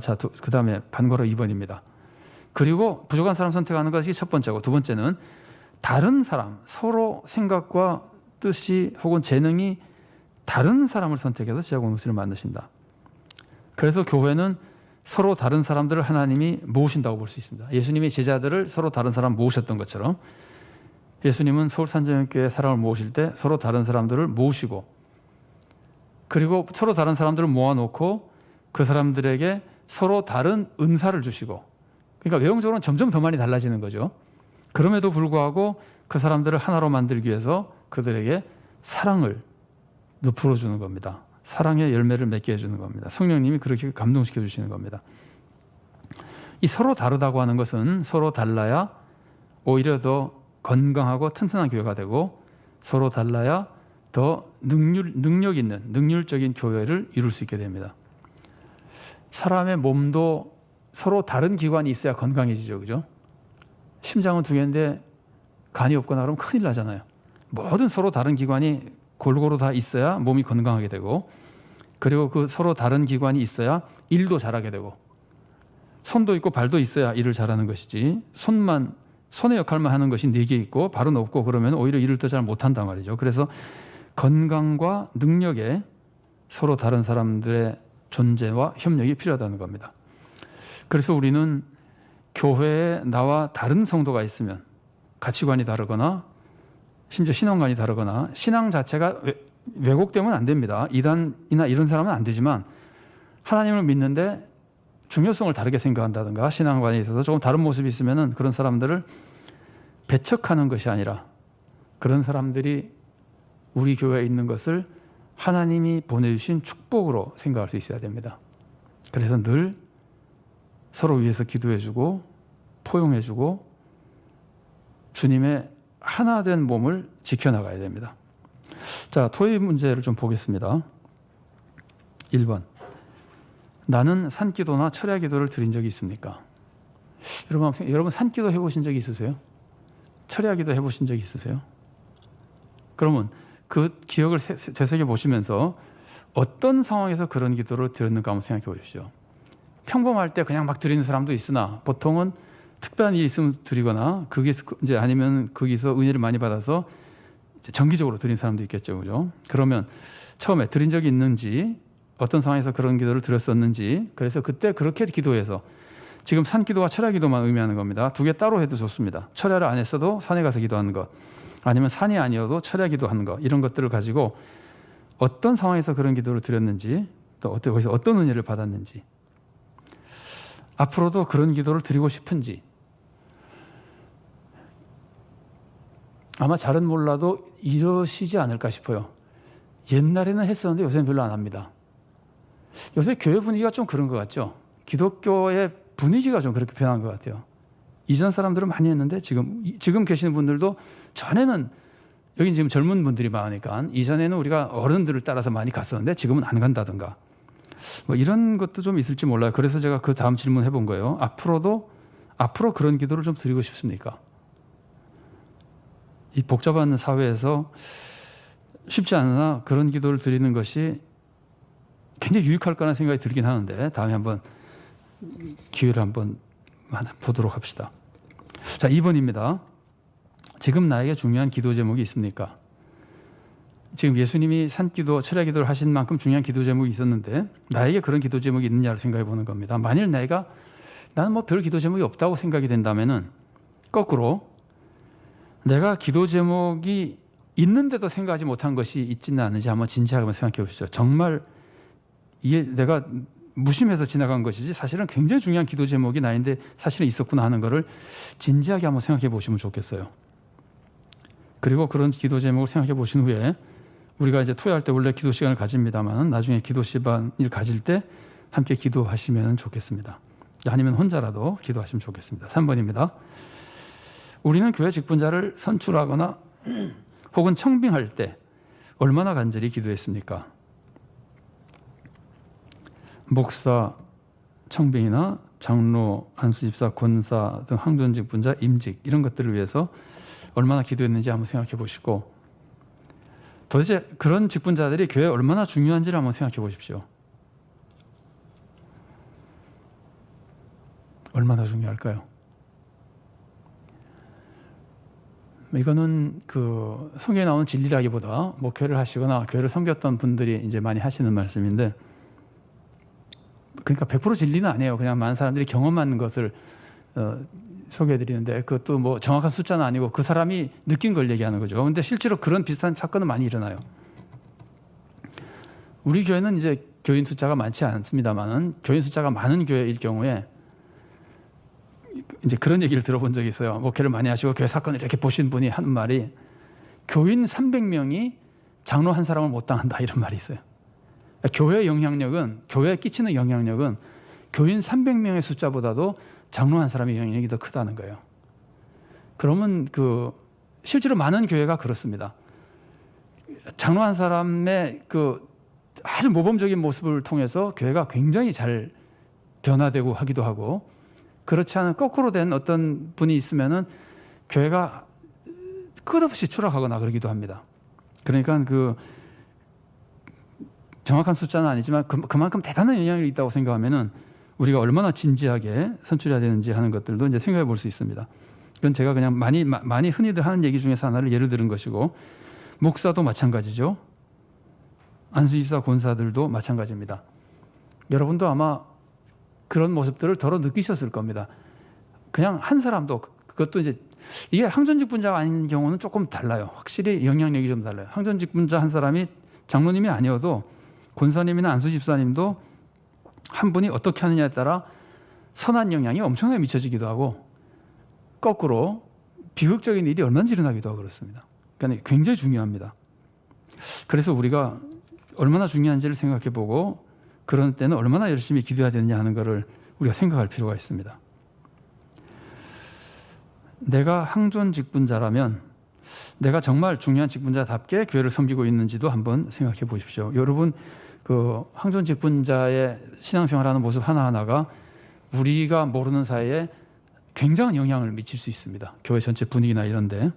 자, 그 다음에 반괄호 2번입니다. 그리고 부족한 사람 선택하는 것이 첫 번째고 두 번째는 다른 사람, 서로 생각과 뜻이 혹은 재능이 다른 사람을 선택해서 지하고 목수를 만드신다. 그래서 교회는 서로 다른 사람들을 하나님이 모으신다고 볼 수 있습니다. 예수님이 제자들을 서로 다른 사람 모으셨던 것처럼 예수님은 서울 산정교회 사람을 모으실 때 서로 다른 사람들을 모으시고 그리고 서로 다른 사람들을 모아놓고 그 사람들에게 서로 다른 은사를 주시고 그러니까 외형적으로는 점점 더 많이 달라지는 거죠. 그럼에도 불구하고 그 사람들을 하나로 만들기 위해서 그들에게 사랑을 베풀어 주는 겁니다. 사랑의 열매를 맺게 해주는 겁니다. 성령님이 그렇게 감동시켜 주시는 겁니다. 이 서로 다르다고 하는 것은 서로 달라야 오히려 더 건강하고 튼튼한 교회가 되고 서로 달라야 더 능률, 능력 있는 능률적인 교회를 이룰 수 있게 됩니다. 사람의 몸도 서로 다른 기관이 있어야 건강해지죠, 그죠? 심장은 두 개인데 간이 없거나 그러면 큰일 나잖아요. 모든 서로 다른 기관이 골고루 다 있어야 몸이 건강하게 되고 그리고 그 서로 다른 기관이 있어야 일도 잘하게 되고 손도 있고 발도 있어야 일을 잘하는 것이지 손만 손의 역할만 하는 것이 네 개 있고 발은 없고 그러면 오히려 일을 더 잘 못한단 말이죠. 그래서 건강과 능력에 서로 다른 사람들의 존재와 협력이 필요하다는 겁니다. 그래서 우리는 교회에 나와 다른 성도가 있으면 가치관이 다르거나 심지어 신앙관이 다르거나 신앙 자체가 왜곡되면 안 됩니다. 이단이나 이런 사람은 안 되지만 하나님을 믿는데 중요성을 다르게 생각한다든가 신앙관에 있어서 조금 다른 모습이 있으면 그런 사람들을 배척하는 것이 아니라 그런 사람들이 우리 교회에 있는 것을 하나님이 보내주신 축복으로 생각할 수 있어야 됩니다. 그래서 늘 서로 위해서 기도해주고 포용해주고 주님의 하나 된 몸을 지켜나가야 됩니다. 자, 토의 문제를 좀 보겠습니다. 1번. 나는 산기도나 철야 기도를 드린 적이 있습니까? 여러분, 여러분 산기도 해보신 적이 있으세요? 철야 기도 해보신 적이 있으세요? 그러면 그 기억을 되새겨 보시면서 어떤 상황에서 그런 기도를 드렸는가 한번 생각해 보십시오. 평범할 때 그냥 막 드리는 사람도 있으나 보통은 특별한 일이 있으면 드리거나 거기서 이제 아니면 거기서 은혜를 많이 받아서 정기적으로 드린 사람도 있겠죠, 그죠? 그러면 처음에 드린 적이 있는지 어떤 상황에서 그런 기도를 드렸었는지 그래서 그때 그렇게 기도해서 지금 산 기도와 철야 기도만 의미하는 겁니다. 두 개 따로 해도 좋습니다. 철야를 안 했어도 산에 가서 기도하는 것, 아니면 산이 아니어도 철야 기도하는 것 이런 것들을 가지고 어떤 상황에서 그런 기도를 드렸는지 또 어떻게 거기서 어떤 은혜를 받았는지 앞으로도 그런 기도를 드리고 싶은지 아마 잘은 몰라도 이러시지 않을까 싶어요. 옛날에는 했었는데 요새는 별로 안 합니다. 요새 교회 분위기가 좀 그런 것 같죠. 기독교의 분위기가 좀 그렇게 변한 것 같아요. 이전 사람들은 많이 했는데 지금 지금 계시는 분들도 전에는 여기 지금 젊은 분들이 많으니까 이전에는 우리가 어른들을 따라서 많이 갔었는데 지금은 안 간다든가 뭐 이런 것도 좀 있을지 몰라요. 그래서 제가 그 다음 질문 해본 거예요. 앞으로도 앞으로 그런 기도를 좀 드리고 싶습니까? 이 복잡한 사회에서 쉽지 않으나 그런 기도를 드리는 것이 굉장히 유익할 거라는 생각이 들긴 하는데 다음에 한번 기회를 한번 보도록 합시다. 자, 2번입니다. 지금 나에게 중요한 기도 제목이 있습니까? 지금 예수님이 산기도, 철야기도를 하신 만큼 중요한 기도 제목이 있었는데 나에게 그런 기도 제목이 있느냐를 생각해 보는 겁니다. 만일 내가 나는 뭐 별 기도 제목이 없다고 생각이 된다면은 거꾸로 내가 기도 제목이 있는데도 생각하지 못한 것이 있지는 않은지 한번 진지하게 생각해 보시죠. 정말 이게 내가 무심해서 지나간 것이지 사실은 굉장히 중요한 기도 제목이 나인데 사실은 있었구나 하는 것을 진지하게 한번 생각해 보시면 좋겠어요. 그리고 그런 기도 제목을 생각해 보신 후에 우리가 이제 토요할 때 원래 기도 시간을 가집니다만 나중에 기도 시간을 가질 때 함께 기도하시면 좋겠습니다. 아니면 혼자라도 기도하시면 좋겠습니다. 3번입니다. 우리는 교회 직분자를 선출하거나 혹은 청빙할 때 얼마나 간절히 기도했습니까? 목사 청빙이나 장로, 안수집사, 권사 등 항존 직 분자, 임직 이런 것들을 위해서 얼마나 기도했는지 한번 생각해 보시고 도대체 그런 직분자들이 교회에 얼마나 중요한지를 한번 생각해 보십시오. 얼마나 중요할까요? 이거는 그 성경에 나오는 진리라기보다 목회를 하시거나 교회를 섬겼던 분들이 이제 많이 하시는 말씀인데 그러니까 100% 진리는 아니에요. 그냥 많은 사람들이 경험한 것을 어, 소개해 드리는데 그것도 뭐 정확한 숫자는 아니고 그 사람이 느낀 걸 얘기하는 거죠. 근데 실제로 그런 비슷한 사건은 많이 일어나요. 우리 교회는 이제 교인 숫자가 많지 않습니다만은 교인 숫자가 많은 교회일 경우에 이제 그런 얘기를 들어본 적이 있어요. 목회를 많이 하시고 교회 사건을 이렇게 보신 분이 하는 말이 교인 300명이 장로 한 사람을 못 당한다 이런 말이 있어요. 교회 영향력은 교회에 끼치는 영향력은 교인 300명의 숫자보다도 장로 한 사람의 영향력이 더 크다는 거예요. 그러면 그 실제로 많은 교회가 그렇습니다. 장로 한 사람의 그 아주 모범적인 모습을 통해서 교회가 굉장히 잘 변화되고 하기도 하고 그렇지 않은 거꾸로 된 어떤 분이 있으면은 교회가 끝없이 추락하거나 그러기도 합니다. 그러니까 그 정확한 숫자는 아니지만 그, 그만큼 대단한 영향력이 있다고 생각하면은 우리가 얼마나 진지하게 선출해야 되는지 하는 것들도 이제 생각해 볼 수 있습니다. 그건 제가 그냥 많이 많이 흔히들 하는 얘기 중에서 하나를 예를 들은 것이고 목사도 마찬가지죠. 안수이사 권사들도 마찬가지입니다. 여러분도 아마 그런 모습들을 더러 느끼셨을 겁니다. 그냥 한 사람도 그것도 이제 이게 항전직 분자가 아닌 경우는 조금 달라요. 확실히 영향력이 좀 달라요. 항전직 분자 한 사람이 장로님이 아니어도 권사님이나 안수 집사님도 한 분이 어떻게 하느냐에 따라 선한 영향이 엄청나게 미쳐지기도 하고 거꾸로 비극적인 일이 얼마나 일어나기도 하고 그렇습니다. 그러니까 굉장히 중요합니다. 그래서 우리가 얼마나 중요한지를 생각해 보고 그런 때는 얼마나 열심히 기도해야 되느냐 하는 것을 우리가 생각할 필요가 있습니다. 내가 항존 직분자라면 내가 정말 중요한 직분자답게 교회를 섬기고 있는지도 한번 생각해 보십시오. 여러분 그 항존 직분자의 신앙생활하는 모습 하나하나가 우리가 모르는 사이에 굉장한 영향을 미칠 수 있습니다. 교회 전체 분위기나 이런데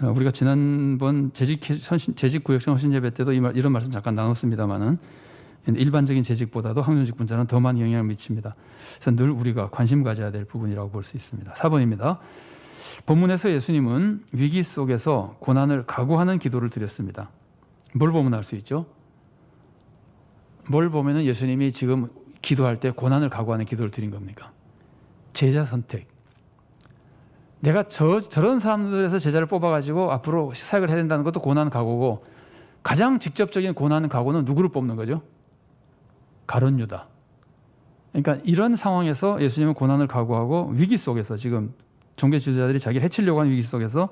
어, 우리가 지난번 재직 재직 구역청 헌신 예배 때도 이런 말씀 잠깐 나눴습니다만은 일반적인 재직보다도 항존직 분자는 더 많은 영향을 미칩니다. 그래서 늘 우리가 관심 가져야 될 부분이라고 볼 수 있습니다. 4번입니다. 본문에서 예수님은 위기 속에서 고난을 각오하는 기도를 드렸습니다. 뭘 보면 알 수 있죠? 뭘 보면은 예수님이 지금 기도할 때 고난을 각오하는 기도를 드린 겁니까? 제자 선택. 내가 저, 저런 사람들에서 제자를 뽑아가지고 앞으로 사역을 해야 된다는 것도 고난 각오고 가장 직접적인 고난 각오는 누구를 뽑는 거죠? 가론 유다. 그러니까 이런 상황에서 예수님은 고난을 각오하고 위기 속에서 지금 종교 지도자들이 자기를 해치려고 하는 위기 속에서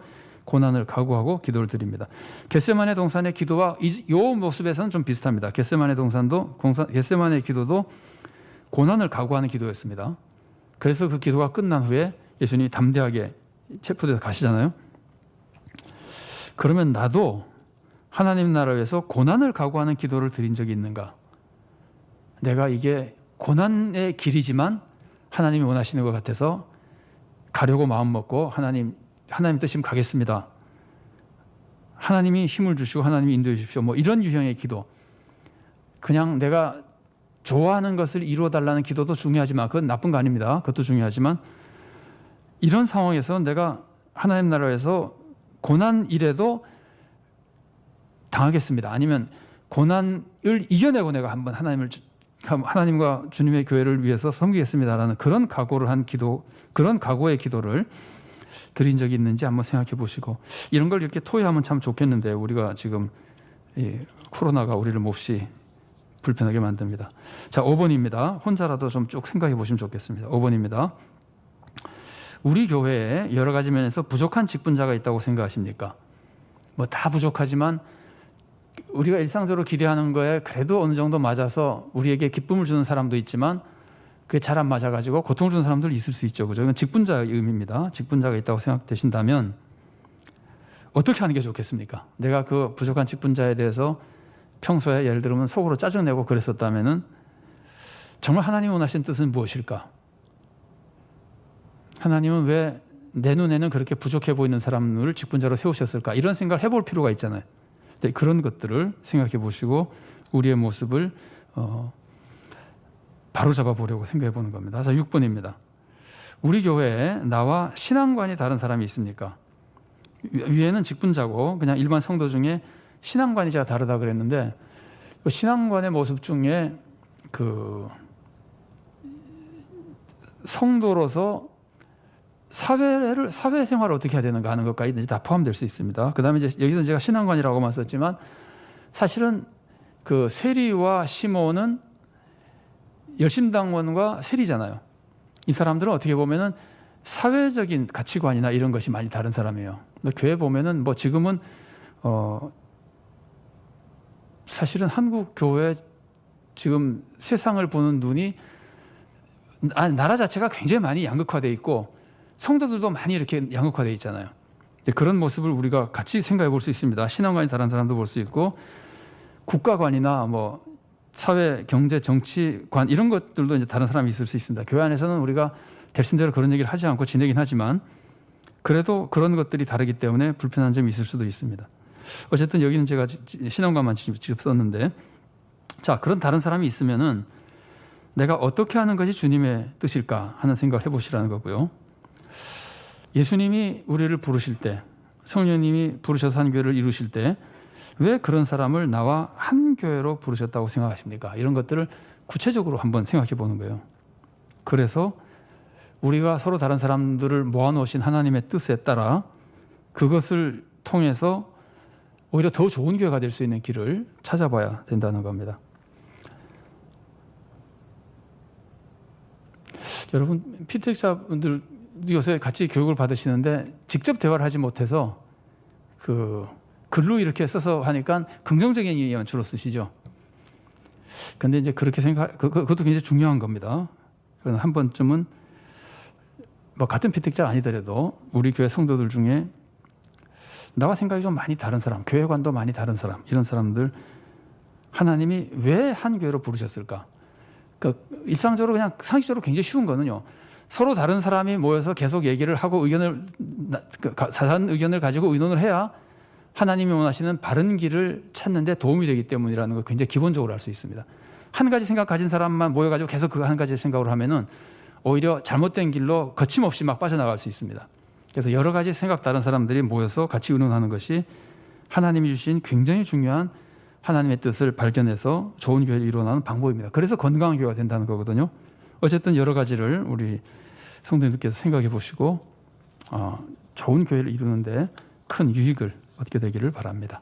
고난을 각오하고 기도를 드립니다. 겟세만의 동산의 기도와 이, 이 모습에서는 좀 비슷합니다. 겟세만의 동산도 겟세만의 기도도 고난을 각오하는 기도였습니다. 그래서 그 기도가 끝난 후에 예수님이 담대하게 체포돼서 가시잖아요. 그러면 나도 하나님 나라 위해서 고난을 각오하는 기도를 드린 적이 있는가? 내가 이게 고난의 길이지만 하나님이 원하시는 것 같아서 가려고 마음 먹고 하나님 하나님 뜻이면 가겠습니다. 하나님이 힘을 주시고 하나님이 인도해 주십시오. 뭐 이런 유형의 기도. 그냥 내가 좋아하는 것을 이루어 달라는 기도도 중요하지만 그건 나쁜 거 아닙니다. 그것도 중요하지만 이런 상황에서 내가 하나님 나라에서 고난 이래도 당하겠습니다. 아니면 고난을 이겨내고 내가 한번 하나님을 하나님과 주님의 교회를 위해서 섬기겠습니다라는 그런 각오를 한 기도, 그런 각오의 기도를 드린 적이 있는지 한번 생각해 보시고 이런 걸 이렇게 토의하면 참 좋겠는데 우리가 지금 이 코로나가 우리를 몹시 불편하게 만듭니다. 자, 5번입니다. 혼자라도 좀 쭉 생각해 보시면 좋겠습니다. 5번입니다. 우리 교회에 여러 가지 면에서 부족한 직분자가 있다고 생각하십니까? 뭐 다 부족하지만 우리가 일상적으로 기대하는 거에 그래도 어느 정도 맞아서 우리에게 기쁨을 주는 사람도 있지만 그게 잘 안 맞아가지고 고통을 주는 사람들 있을 수 있죠. 그죠? 이건 직분자의 의미입니다. 직분자가 있다고 생각되신다면 어떻게 하는 게 좋겠습니까? 내가 그 부족한 직분자에 대해서 평소에 예를 들면 속으로 짜증내고 그랬었다면은 정말 하나님 원하신 뜻은 무엇일까? 하나님은 왜 내 눈에는 그렇게 부족해 보이는 사람을 직분자로 세우셨을까? 이런 생각을 해볼 필요가 있잖아요. 네, 그런 것들을 생각해 보시고 우리의 모습을 어, 바로 잡아 보려고 생각해 보는 겁니다. 자, 6번입니다. 우리 교회에 나와 신앙관이 다른 사람이 있습니까? 위- 위에는 직분자고 그냥 일반 성도 중에 신앙관이 제가 다르다 그랬는데 그 신앙관의 모습 중에 그 성도로서 사회를 사회 생활을 어떻게 해야 되는가 하는 것까지 다 포함될 수 있습니다. 그다음에 이제 여기서 제가 신앙관이라고만 썼지만 사실은 그 세리와 시몬은 열심당원과 세리잖아요. 이 사람들은 어떻게 보면은 사회적인 가치관이나 이런 것이 많이 다른 사람이에요. 교회 보면은 뭐 지금은 어 사실은 한국 교회 지금 세상을 보는 눈이 아, 나라 자체가 굉장히 많이 양극화돼 있고 성도들도 많이 이렇게 양극화돼 있잖아요. 그런 모습을 우리가 같이 생각해 볼 수 있습니다. 신앙관이 다른 사람도 볼 수 있고 국가관이나 뭐 사회, 경제, 정치관 이런 것들도 이제 다른 사람이 있을 수 있습니다. 교회 안에서는 우리가 대신대로 그런 얘기를 하지 않고 지내긴 하지만 그래도 그런 것들이 다르기 때문에 불편한 점이 있을 수도 있습니다. 어쨌든 여기는 제가 신앙관만 직접 썼는데 자 그런 다른 사람이 있으면은 내가 어떻게 하는 것이 주님의 뜻일까 하는 생각을 해보시라는 거고요. 예수님이 우리를 부르실 때, 성령님이 부르셔서 한 교회를 이루실 때, 왜 그런 사람을 나와 한 교회로 부르셨다고 생각하십니까? 이런 것들을 구체적으로 한번 생각해 보는 거예요. 그래서 우리가 서로 다른 사람들을 모아놓으신 하나님의 뜻에 따라 그것을 통해서 오히려 더 좋은 교회가 될 수 있는 길을 찾아봐야 된다는 겁니다. 여러분 피택자분들 요새 같이 교육을 받으시는데 직접 대화를 하지 못해서 그 글로 이렇게 써서 하니까 긍정적인 얘기만 주로 쓰시죠. 근데 이제 그렇게 생각 그, 그- 그것도 굉장히 중요한 겁니다. 그러나 한 번쯤은 뭐 같은 피택자 아니더라도 우리 교회 성도들 중에 나와 생각이 좀 많이 다른 사람, 교회관도 많이 다른 사람, 이런 사람들 하나님이 왜 한 교회로 부르셨을까? 그 일상적으로 그냥 상식적으로 굉장히 쉬운 거는요. 서로 다른 사람이 모여서 계속 얘기를 하고 의견을 나- 그 가- 다른 의견을 가지고 의논을 해야 하나님이 원하시는 바른 길을 찾는데 도움이 되기 때문이라는 걸 굉장히 기본적으로 알 수 있습니다. 한 가지 생각 가진 사람만 모여가지고 계속 그 한 가지 생각으로 하면은 오히려 잘못된 길로 거침없이 막 빠져나갈 수 있습니다. 그래서 여러 가지 생각 다른 사람들이 모여서 같이 의논하는 것이 하나님이 주신 굉장히 중요한 하나님의 뜻을 발견해서 좋은 교회를 이루어나는 방법입니다. 그래서 건강한 교회가 된다는 거거든요. 어쨌든 여러 가지를 우리 성도님들께서 생각해 보시고 어, 좋은 교회를 이루는데 큰 유익을 얻게 되기를 바랍니다.